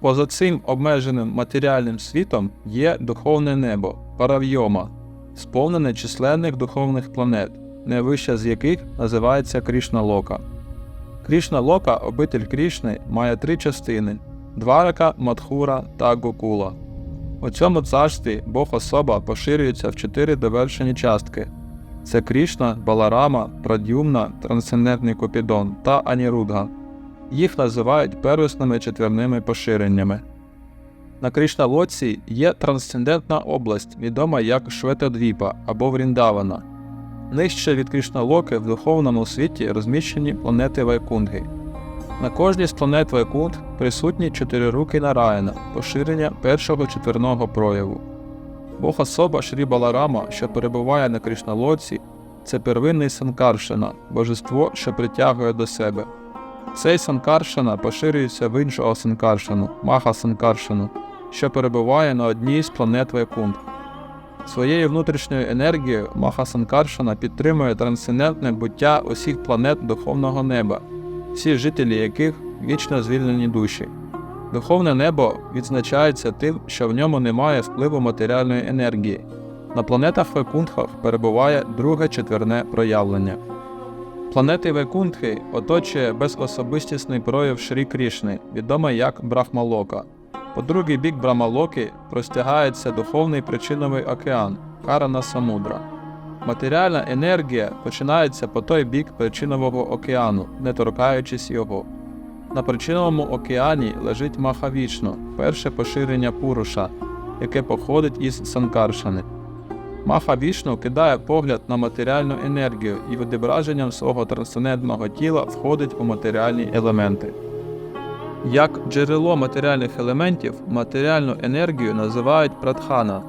Поза цим обмеженим матеріальним світом є духовне небо, паравйома, сповнене численних духовних планет, найвища з яких називається Крішна Лока. Крішна Лока, обитель Крішни, має три частини Дварака, Мадхура та Гокула. У цьому царстві Бог особа поширюється в чотири довершені частки: це Крішна, Баларама, Прадюмна, Трансцендентний Купідон та Анірудга. Їх називають первісними четвірними поширеннями. На Кришналоці є трансцендентна область, відома як Шветодвіпа або Вріндавана. Нижче від Кришналоки в духовному світі розміщені планети Вайкунги. На кожній з планет Вайкунг присутні чотирируки Нараяна, поширення першого четверного прояву. Бог особа Шрі Баларама, що перебуває на Кришналоці, це первинний Санкаршана, божество, що притягує до себе. Цей Санкаршана поширюється в іншого Санкаршану, Маха Санкаршану, що перебуває на одній з планет Вайкунг. Своєю внутрішньою енергією Маха Санкаршана підтримує трансцендентне буття усіх планет духовного неба, всі жителі яких вічно звільнені душі. Духовне небо відзначається тим, що в ньому немає впливу матеріальної енергії. На планетах Вайкунтхах перебуває друге четверне проявлення. Планети Вайкунтхи оточує безособистісний прояв Шрі Крішни, відомий як Брахмалока. По другий бік Брамалоки простягається духовний причиновий океан Карана Самудра. Матеріальна енергія починається по той бік причинового океану, не торкаючись його. На причиновому океані лежить Махавішну, перше поширення Пуруша, яке походить із Санкаршани. Маха Вішну кидає погляд на матеріальну енергію і відображенням свого трансцендентного тіла входить у матеріальні елементи. Як джерело матеріальних елементів матеріальну енергію називають прадхана,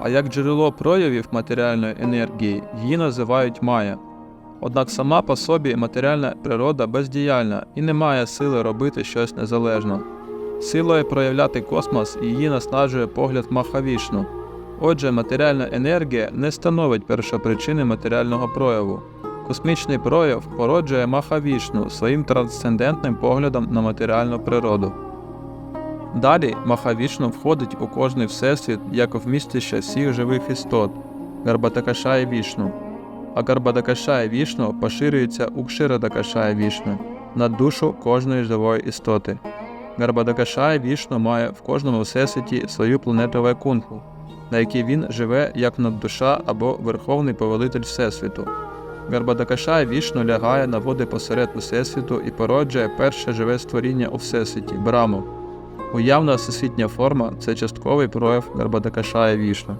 а як джерело проявів матеріальної енергії її називають майя. Однак сама по собі матеріальна природа бездіяльна і не має сили робити щось незалежно. Силою проявляти космос її наснажує погляд Махавішну. Отже, матеріальна енергія не становить першопричини матеріального прояву. Космічний прояв породжує Махавішну своїм трансцендентним поглядом на матеріальну природу. Далі Махавішну входить у кожний всесвіт як вмістище всіх живих істот Гарбатакашає Вішну, а Гарбатакашає Вішну поширюється у Кширадакашає Вішну на душу кожної живої істоти. Гарбадакашає Вішну має в кожному всесвіті свою планету Вайкунху, на якій він живе як наддуша або верховний повелитель Всесвіту. Гарбадакаша вішну лягає на води посеред Всесвіту і породжує перше живе створіння у Всесвіті Браму. Уявна всесвітня форма це частковий прояв Гарбадакашая вішну.